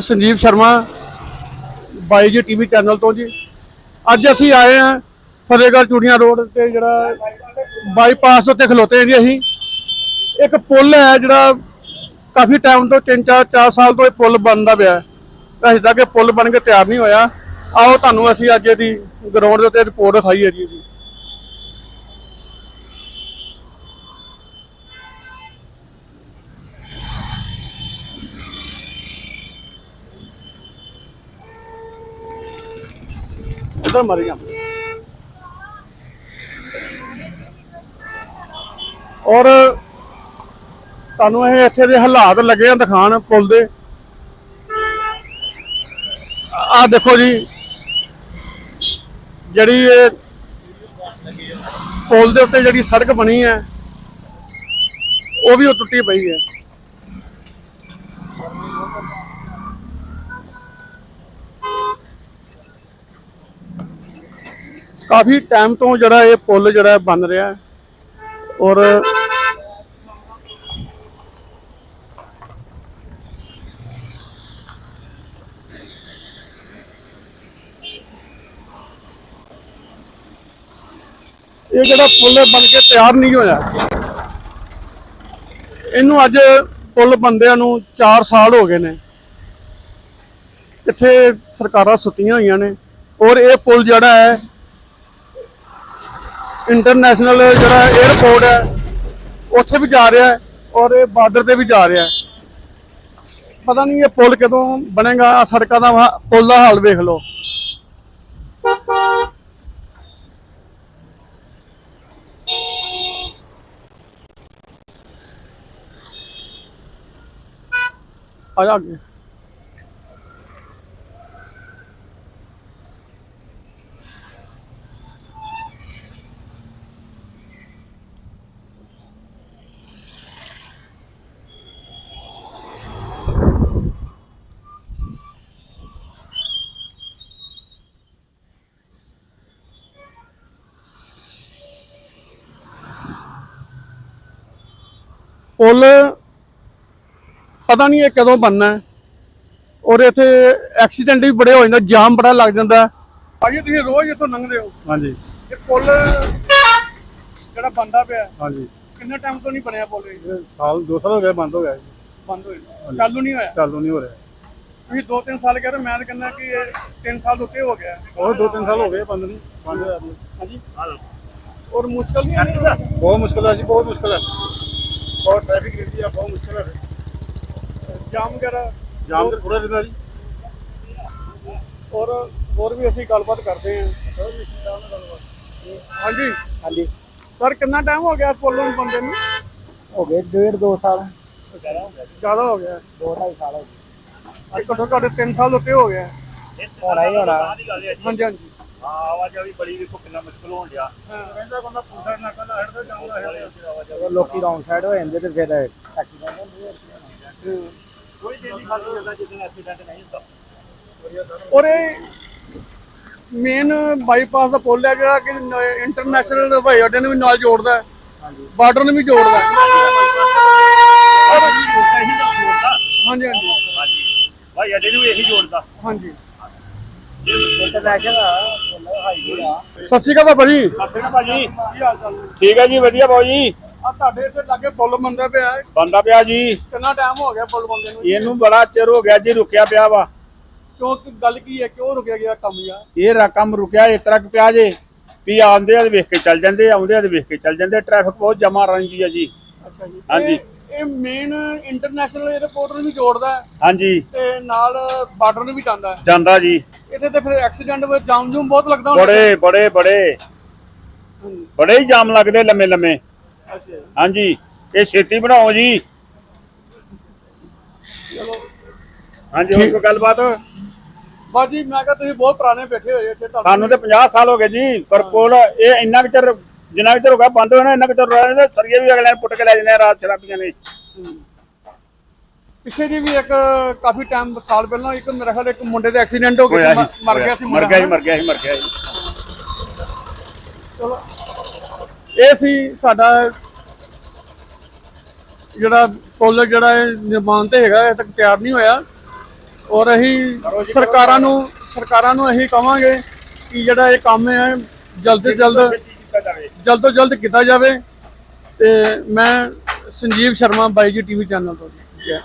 ਮੈਂ ਸੰਜੀਵ ਸ਼ਰਮਾ ਬਾਈ ਜੀ TV channel ਤੋਂ ਜੀ। ਅੱਜ ਅਸੀਂ ਆਏ ਹਾਂ ਫਤਿਹਗੜ੍ਹ ਚੂੜੀਆਂ ਰੋਡ ਤੇ ਜਿਹੜਾ ਬਾਈਪਾਸ ਉੱਤੇ ਖਲੋਤੇ ਜੀ ਅਸੀਂ। ਇੱਕ ਪੁਲ ਹੈ ਜਿਹੜਾ ਕਾਫੀ ਟਾਈਮ ਤੋਂ 3-4 4 ਸਾਲ ਤੋਂ ਇਹ ਪੁਲ ਬਣਦਾ ਪਿਆ ਹੈ। ਅਜੇ ਤੱਕ ਇਹ ਪੁਲ ਬਣ ਕੇ ਤਿਆਰ ਨਹੀਂ ਹੋਇਆ। ਆਓ ਤੁਹਾਨੂੰ ਅਸੀਂ ਅੱਜ ਇਹਦੀ ਗਰਾਊਂਡ ਦੇ ਉੱਤੇ ਰਿਪੋਰਟ ਦਿਖਾਈ ਹੈ ਜੀ। ਇਹਦੀ ਮਰ ਗਿਆ? ਔਰ ਤੁਹਾਨੂੰ ਇਹ ਇੱਥੇ ਦੇ ਹਾਲਾਤ ਲੱਗੇ ਆ ਦਿਖਾਣ ਪੁਲ ਦੇ। ਆ ਦੇਖੋ ਜੀ, ਜਿਹੜੀ ਇਹ ਪੁਲ ਦੇ ਉੱਤੇ ਜਿਹੜੀ ਸੜਕ ਬਣੀ ਹੈ, ਉਹ ਵੀ ਉਹ ਟੁੱਟੀ ਪਈ ਹੈ। ਕਾਫੀ ਟਾਈਮ ਤੋਂ ਜਿਹੜਾ ਇਹ ਪੁਲ ਜਿਹੜਾ ਬਣ ਰਿਹਾ ਔਰ ਇਹ ਜਿਹੜਾ ਪੁਲ ਬਣ ਕੇ ਤਿਆਰ ਨਹੀਂ ਹੋਇਆ। ਇਹਨੂੰ ਅੱਜ ਪੁਲ ਬੰਦਿਆਂ ਨੂੰ 4 ਸਾਲ ਹੋ ਗਏ ਨੇ। ਕਿੱਥੇ ਸਰਕਾਰਾਂ ਸੁੱਤੀਆਂ ਹੋਈਆਂ ਨੇ ਔਰ ਇਹ ਪੁਲ ਜਿਹੜਾ ਹੈ ਇੰਟਰਨੈਸ਼ਨਲ ਜਿਹੜਾ 에ਅਰਪੋਰਟ ਹੈ, ਉੱਥੇ ਵੀ ਜਾ ਰਿਹਾ ਔਰ ਇਹ ਬਾਰਡਰ ਤੇ ਵੀ ਜਾ ਰਿਹਾ ਪਤਾ ਨਹੀਂ ਇਹ ਪੁਲ ਕਦੋਂ ਬਣੇਗਾ ਸੜਕਾਂ ਦਾ ਪੁਲ ਦਾ ਹਾਲ ਵੇਖ ਲਓ। ਆ ਜਾ ਅੱਗੇ। ਪੁਲ ਪਤਾ ਨਹੀਂ ਇਹ ਕਦੋਂ ਬਣਨਾ ਹੈ। ਔਰ ਇੱਥੇ ਐਕਸੀਡੈਂਟ ਵੀ ਬੜੇ ਹੋ ਜਾਂਦੇ ਜਾਮ ਬੜਾ ਲੱਗ ਜਾਂਦਾ ਭਾਜੀ ਤੁਸੀਂ ਰੋਜ਼ ਇੱਥੋਂ ਲੰਘਦੇ ਹੋ। ਹਾਂਜੀ। ਇਹ ਪੁਲ ਜਿਹੜਾ ਬੰਦਾ ਪਿਆ ਹਾਂਜੀ। ਕਿੰਨੇ ਟਾਈਮ ਤੋਂ ਨਹੀਂ ਬਣਿਆ ਪੁਲ ਇਹ? ਸਾਲ ਦੋ ਸਾਲ ਹੋ ਗਏ ਬੰਦ ਹੋ ਗਿਆ ਜੀ। ਬੰਦ ਹੋਇਆ ਚਾਲੂ ਨਹੀਂ ਹੋਇਆ? ਚਾਲੂ ਨਹੀਂ ਹੋ ਰਿਹਾ। ਤੁਸੀਂ 2-3 ਸਾਲ ਕਹਿ ਰਹੇ ਹੋ, ਮੈਂ ਤਾਂ ਕਹਿੰਦਾ ਕਿ ਇਹ 3 ਸਾਲ ਉੱਤੇ ਹੋ ਗਿਆ। ਉਹ ਦੋ ਤਿੰਨ ਸਾਲ ਹੋ ਗਏ ਬੰਦ ਨਹੀਂ ਬੰਦ ਹੋਇਆ। ਜੀ। ਹਾਂਜੀ। ਔਰ ਮੁਸ਼ਕਲ ਨਹੀਂ ਆਉਂਦੀ? ਬਹੁਤ ਮੁਸ਼ਕਲ ਹੈ ਜੀ ਬਹੁਤ ਮੁਸ਼ਕਲ ਹੈ। ਬਹੁਤ ਟ੍ਰੈਫਿਕ ਰਹਿੰਦੀ ਆ ਬਹੁਤ ਮੁਸ਼ਕਲ ਹੈ ਜਾਮ ਵਗੈਰਾ? ਜਾਮ ਤੇ ਪੂਰਾ ਰਹਿੰਦਾ ਜੀ। ਔਰ ਹੋਰ ਵੀ ਅਸੀਂ ਗੱਲਬਾਤ ਕਰਦੇ ਹਾਂ। ਹਾਂਜੀ? ਹਾਂਜੀ। ਸਰ ਕਿੰਨਾ ਟਾਈਮ ਹੋ ਗਿਆ ਪੁੱਲ ਨੂੰ ਬੰਦੇ ਨੂੰ? ਹੋ ਗਏ ਡੇਢ ਦੋ ਸਾਲ। ਜ਼ਿਆਦਾ ਹੋ ਗਿਆ ਦੋ ਢਾਈ ਸਾਲ ਹੋ ਗਏ। ਅੱਜ ਘੱਟੋ ਘੱਟ 3 ਸਾਲ ਉੱਤੇ ਹੋ ਗਿਆ। ਹੋਣਾ ਹੀ ਹੋਣਾ। ਹਾਂਜੀ ਹਾਂਜੀ। ਆਵਾਜਾਈ ਬੜੀ ਵੇਖੋ ਕਿੰਨਾ ਮੁਸ਼ਕਲ ਹੋਣ ਡਿਆ। ਕਹਿੰਦਾ ਬੰਦਾ ਪੁੱਛਾ ਨਾ ਕਹਿੰਦਾ ਹੜਦਾ ਜਾਉਂਦਾ ਜਦੋਂ ਲੋਕੀ ਰੌਂਗ ਸਾਈਡ ਹੋ ਜਾਂਦੇ ਤੇ ਫਿਰ ਐਕਸੀਡੈਂਟ ਹੁੰਦੇ ਆ। ਕੋਈ ਦਿੱਲੀ ਖਾਲੀ ਜਗ੍ਹਾ ਜਿੱਦਣ ਐਕਸੀਡੈਂਟ ਨਹੀਂ ਹੁੰਦਾ। ਔਰ ਇਹ ਮੇਨ ਬਾਈਪਾਸ ਦਾ ਪੁੱਲ ਹੈ ਜਿਹੜਾ ਕਿ ਇੰਟਰਨੈਸ਼ਨਲ ਹਵਾਈ ਅੱਡੇ ਨੂੰ ਵੀ ਨਾਲ ਜੋੜਦਾ ਹੈ। ਹਾਂਜੀ। ਬਾਰਡਰ ਨੂੰ ਵੀ ਜੋੜਦਾ ਹੈ। ਹਾਂਜੀ ਹਾਂਜੀ ਹਾਂਜੀ। ਭਾਈ ਅੱਡੇ ਨੂੰ ਇਹੀ ਜੋੜਦਾ। ਹਾਂਜੀ। ਸਤਿ ਸ਼੍ਰੀ ਅਕਾਲ ਬਾਬਾ ਜੀ। ਭਾਜੀ ਕੀ ਹਾਲ ਚਾਲ ਠੀਕ ਹੈ ਜੀ ਵਧੀਆ ਬਾਊ ਜੀ। ਆ ਤੁਹਾਡੇ ਇੱਥੇ ਲਾਗੇ ਪੁੱਲ ਬੰਦਾ ਪਿਆ ਹੈ। ਬੰਦਾ ਪਿਆ ਜੀ। ਕਿੰਨਾ ਟਾਈਮ ਹੋ ਗਿਆ ਪੁੱਲ ਬੰਦੇ ਨੂੰ ਇਹਨੂੰ ਬੜਾ ਚਿਰ ਹੋ ਗਿਆ ਜੀ ਰੁਕਿਆ ਪਿਆ ਵਾ। ਕਿਉਂ ਕਿ ਗੱਲ ਕੀ ਹੈ? ਕਿਉਂ ਰੁਕਿਆ ਗਿਆ ਕੰਮ ਯਾਰ ਇਹ ਰਕਮ ਰੁਕਿਆ ਇਸ ਤਰ੍ਹਾਂ ਕਿ ਪਿਆ ਜੇ। ਵੀ ਆਉਂਦੇ ਆ ਤੇ ਵੇਖ ਕੇ ਚੱਲ ਜਾਂਦੇ ਆਉਂਦੇ ਆ ਤੇ ਵੇਖ ਕੇ ਚੱਲ ਜਾਂਦੇ। ਟ੍ਰੈਫਿਕ ਬਹੁਤ ਜਮਾ ਰਹਿੰਦੀ ਆ ਜੀ। ਅੱਛਾ ਜੀ। ਹਾਂਜੀ। ਇਹ- ਮੇਨ ਇੰਟਰਨੈਸ਼ਨਲ 에ਅਰਪੋਰਟ ਨੂੰ ਵੀ ਜੋੜਦਾ ਹੈ ਹਾਂਜੀ। ਤੇ ਨਾਲ ਬਾਰਡਰ ਨੂੰ ਵੀ ਜਾਂਦਾ ਹੈ। ਜਾਂਦਾ ਜੀ। ਇੱਥੇ ਤੇ ਫਿਰ ਐਕਸੀਡੈਂਟ ਵਿੱਚ ਜਾਮ ਜੂਮ ਬਹੁਤ ਲੱਗਦਾ ਬੜੇ ਬੜੇ ਬੜੇ। ਬੜੇ ਹੀ ਜਾਮ ਲੱਗਦੇ ਲੰਮੇ ਲੰਮੇ। ਅੱਛਾ। ਹਾਂਜੀ। ਇਹ ਛੇਤੀ ਬਣਾਓ ਜੀ। ਚਲੋ। ਹਾਂਜੀ ਹੋਰ ਕੋਈ ਗੱਲਬਾਤ? ਬਾਜੀ ਮੈਂ ਕਿਹਾ ਤੁਸੀਂ ਬਹੁਤ ਪੁਰਾਣੇ ਬੈਠੇ ਹੋਏ ਇੱਥੇ ਤੁਹਾਨੂੰ- ਸਾਨੂੰ ਤੇ 50 ਸਾਲ ਹੋ ਗਏ ਜੀ ਪਰ ਪੁਲ ਇਹ ਇੰਨਾ ਕੁ ਚਿਰ ਜਿੰਨਾ ਚਿਰ ਹੋ ਗਿਆ ਬੰਦ ਹੋਣਾ ਇੰਨਾ ਚਿਰ ਰਹਿ ਜਾਂਦੇ ਸਰੀਏ ਵੀ ਅਗਲੇ ਨੇ ਪੁੱਟ ਕੇ ਲੈ ਜਾਂਦੇ ਆ ਰਾਤ ਸ਼ਰਾਬੀਆਂ ਨੇ। ਪਿੱਛੇ ਜੀ ਵੀ ਇੱਕ ਕਾਫੀ ਟਾਈਮ ਸਾਲ ਪਹਿਲਾਂ ਇੱਕ ਮੇਰਾ ਖਿਆਲ ਇੱਕ ਮੁੰਡੇ ਦਾ ਐਕਸੀਡੈਂਟ ਹੋ ਗਿਆ ਸੀ, ਮਰ ਗਿਆ ਸੀ ਮਰ ਮੁੰਡਾ, ਗਿਆ ਹਨਾ? ਮਰ ਗਿਆ ਸੀ ਮਰ ਗਿਆ ਜੀ। ਚਲੋ। ਇਹ ਸੀ ਸਾਡਾ ਜਿਹੜਾ ਪੁਲ ਜਿਹੜਾ ਇਹ ਨਿਰਮਾਣ ਤੇ ਹੈਗਾ ਇਹ ਤੱਕ ਤਿਆਰ ਨਹੀਂ ਹੋਇਆ। ਔਰ ਅਸੀਂ ਸਰਕਾਰਾਂ ਨੂੰ ਸਰਕਾਰਾਂ ਨੂੰ ਅਸੀਂ ਕਵਾਂਗੇ ਕਿ ਜਿਹੜਾ ਇਹ ਕੰਮ ਹੈ ਜਲਦ ਤੋਂ ਜਲਦ ਕੀਤਾ ਜਲਦ ਤੋਂ ਜਲਦ ਕੀਤਾ ਜਾਵੇ ਤੇ ਮੈਂ ਸੰਜੀਵ ਸ਼ਰਮਾ ਬਾਈ ਜੀ ਟੀਵੀ ਚੈਨਲ ਤੋਂ ਜੀ।